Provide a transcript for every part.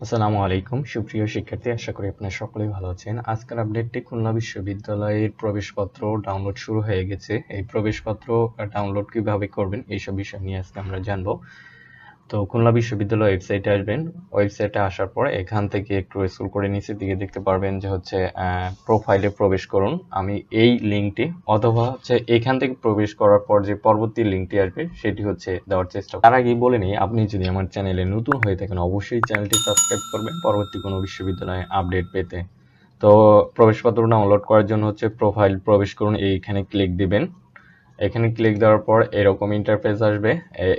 আসসালামু আলাইকুম। সুপ্রিয় শিক্ষার্থী, আশা করি আপনারা সকলেই ভালো আছেন। আজকের আপডেটটি খুলনা বিশ্ববিদ্যালয়ের প্রবেশপত্র ডাউনলোড শুরু হয়ে গেছে। এই প্রবেশপত্র ডাউনলোড কীভাবে করবেন, এইসব বিষয় নিয়ে আজকে আমরা জানব। তো খুলনা বিশ্ববিদ্যালয় ওয়েবসাইটে আসবেন। ওয়েবসাইটে আসার পর এখান থেকে একটু স্ক্রল করে নিচের দিকে দেখতে পারবেন যে হচ্ছে প্রোফাইলে প্রবেশ করুন। আমি এই লিঙ্কটি অথবা হচ্ছে এখান থেকে প্রবেশ করার পর যে পরবর্তী লিঙ্কটি আসবে, সেটি হচ্ছে দেওয়ার চেষ্টা তার আগেই বলে নিই, আপনি যদি আমার চ্যানেলে নতুন হয়ে থাকেন, অবশ্যই চ্যানেলটি সাবস্ক্রাইব করবেন। পরবর্তী কোনো বিশ্ববিদ্যালয়ে আপডেট পেতে। তো প্রবেশপত্র ডাউনলোড করার জন্য হচ্ছে প্রোফাইল প্রবেশ করুন। এইখানে ক্লিক দিবেন। এখানে ক্লিক দেওয়ার পর এরকম ইন্টারফেস আসবে।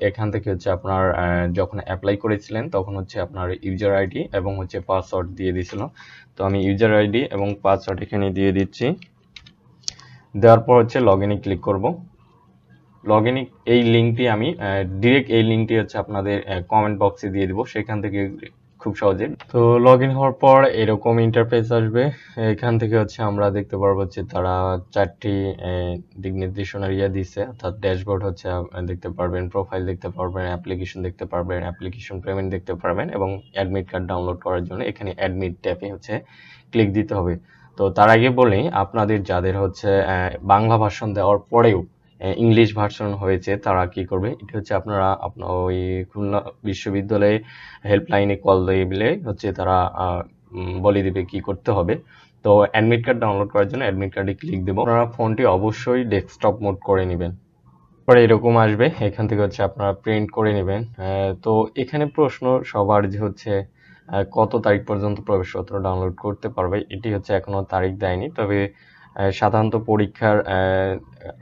এখান থেকে হচ্ছে আপনার যখন অ্যাপ্লাই করেছিলেন তখন হচ্ছে আপনার ইউজার আইডি এবং হচ্ছে পাসওয়ার্ড দিয়ে দিছিল তো আমি ইউজার আইডি এবং পাসওয়ার্ড এখানে দিয়ে দিচ্ছি। দেওয়ার পর হচ্ছে লগ ইনে ক্লিক করব। লগ ইন এই লিঙ্কটি আমি ডিরেক্ট এই লিঙ্কটি হচ্ছে আপনাদের কমেন্ট বক্সে দিয়ে দিব। সেখান থেকে খুব সহজে। তো লগ ইন হওয়ার পর এরকম ইন্টারফেস আসবে। এখান থেকে হচ্ছে আমরা দেখতে পারব যে তারা চারটি দিক নির্দেশনা ইয়ে দিচ্ছে অর্থাৎ ড্যাশবোর্ড হচ্ছে দেখতে পারবেন প্রোফাইল দেখতে পারবেন অ্যাপ্লিকেশন দেখতে পারবেন অ্যাপ্লিকেশন পেমেন্ট দেখতে পারবেন এবং অ্যাডমিট কার্ড ডাউনলোড করার জন্য এখানে অ্যাডমিট ট্যাপে হচ্ছে ক্লিক দিতে হবে। তো তার আগে বলি, আপনাদের যাদের হচ্ছে বাংলা ভাষণ দেওয়ার পরেও ইংলিশ ভার্সন হয়েছে, তারা কি করবে? এটা হচ্ছে আপনারা আপনার ওই খুলনা বিশ্ববিদ্যালয়ে হেল্পলাইনে কল দিলে হচ্ছে তারা বলে দিবে কি করতে হবে। তো অ্যাডমিট কার্ড ডাউনলোড করার জন্য অ্যাডমিট কার্ডে ক্লিক দেবো। আপনারা ফোনটি অবশ্যই ডেস্কটপ মোড করে নেবেন। পরে এরকম আসবে, এখান থেকে হচ্ছে আপনারা প্রিন্ট করে নেবেন। তো এখানে প্রশ্ন সবার যে হচ্ছে কত তারিখ পর্যন্ত প্রবেশপত্র ডাউনলোড করতে পারবে, এটি হচ্ছে এখনও তারিখ দেয়নি। তবে সাধারণত পরীক্ষার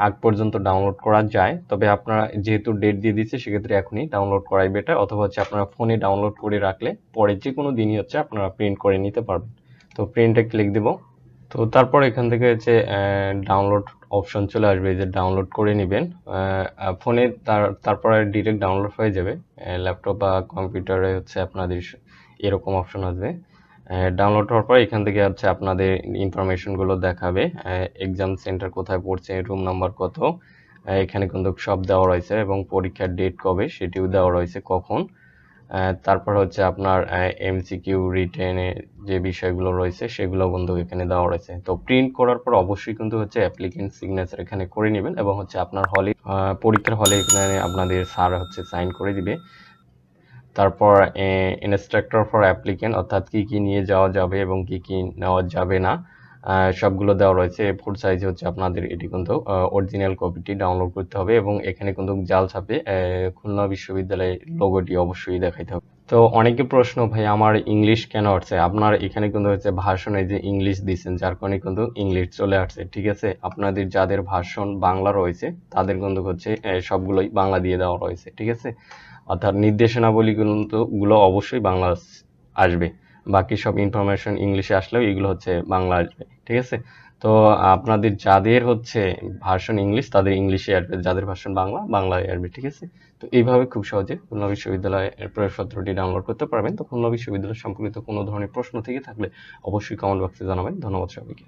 আগ পর্যন্ত ডাউনলোড করা যায়। তবে আপনারা যেহেতু ডেট দিয়ে দিচ্ছে, সেক্ষেত্রে এখনই ডাউনলোড করাই বেটার অথবা হচ্ছে আপনারা ফোনে ডাউনলোড করে রাখলে পরে যে কোনো দিনই হচ্ছে আপনারা প্রিন্ট করে নিতে পারবেন। তো প্রিন্টে ক্লিক দেব। তো তারপর এখান থেকে হচ্ছে ডাউনলোড অপশন চলে আসবে। যে ডাউনলোড করে নেবেন। ফোনে তার, তারপরে ডিরেক্ট ডাউনলোড হয়ে যাবে। ল্যাপটপ বা কম্পিউটারে হচ্ছে আপনাদের এরকম অপশন আসবে। ডাউনলোড হওয়ার পর এখান থেকে হচ্ছে আপনাদের ইনফরমেশনগুলো দেখাবে। এক্সাম সেন্টার কোথায় পড়ছে রুম নাম্বার কত এখানে কিন্তু সব দেওয়া রয়েছে এবং পরীক্ষার ডেট কবে সেটিও দেওয়া রয়েছে কখন। তারপর হচ্ছে আপনার এমসিকিউ রিটেনে যে বিষয়গুলো রয়েছে সেগুলো বন্ধু এখানে দেওয়া রয়েছে। তো প্রিন্ট করার পর অবশ্যই কিন্তু হচ্ছে অ্যাপ্লিকেন্ট সিগনেচার এখানে করে নেবেন এবং হচ্ছে আপনার হলে পরীক্ষার হলে এখানে আপনাদের স্যার হচ্ছে সাইন করে দিবে। তারপর ইনস্ট্রাক্টর ফর অ্যাপ্লিকেন্ট অর্থাৎ কি কি নিয়ে যাওয়া যাবে এবং কি কি নেওয়া যাবে না সবগুলো দেওয়া রয়েছে। ফুল সাইজ হচ্ছে আপনাদের, এটি কিন্তু অরিজিনাল কপিটি ডাউনলোড করতে হবে এবং এখানে কিন্তু জাল ছাপে খুলনা বিশ্ববিদ্যালয়ের লোগোটি অবশ্যই দেখাইতে হবে। তো অনেকে প্রশ্ন, ভাই, আমার ইংলিশ কেন আসছে? আপনার এখানে কিন্তু হচ্ছে ভাষণে যে ইংলিশ দিচ্ছেন যার কারণে কিন্তু ইংলিশ চলে আসছে, ঠিক আছে? আপনাদের যাদের ভাষণ বাংলা রয়েছে, তাদের কিন্তু হচ্ছে সবগুলোই বাংলা দিয়ে দেওয়া রয়েছে, ঠিক আছে? অর্থাৎ নির্দেশনাবলী কিন্তু গুলো অবশ্যই বাংলা আসবে। বাকি সব ইনফরমেশন ইংলিশে আসলেও এগুলো হচ্ছে বাংলা আসবে, ঠিক আছে? তো আপনাদের যাদের হচ্ছে ভার্সন ইংলিশ, তাদের ইংলিশে আসবে, যাদের ভার্সন বাংলা, বাংলায় আসবে, ঠিক আছে? তো এইভাবে খুব সহজে খুলনা বিশ্ববিদ্যালয়ের প্রবেশপত্রটি ডাউনলোড করতে পারবেন। তো খুলনা বিশ্ববিদ্যালয় সম্পর্কিত কোনো ধরনের প্রশ্ন থেকে থাকলে অবশ্যই কমেন্ট বক্সে জানাবেন। ধন্যবাদ সবাইকে।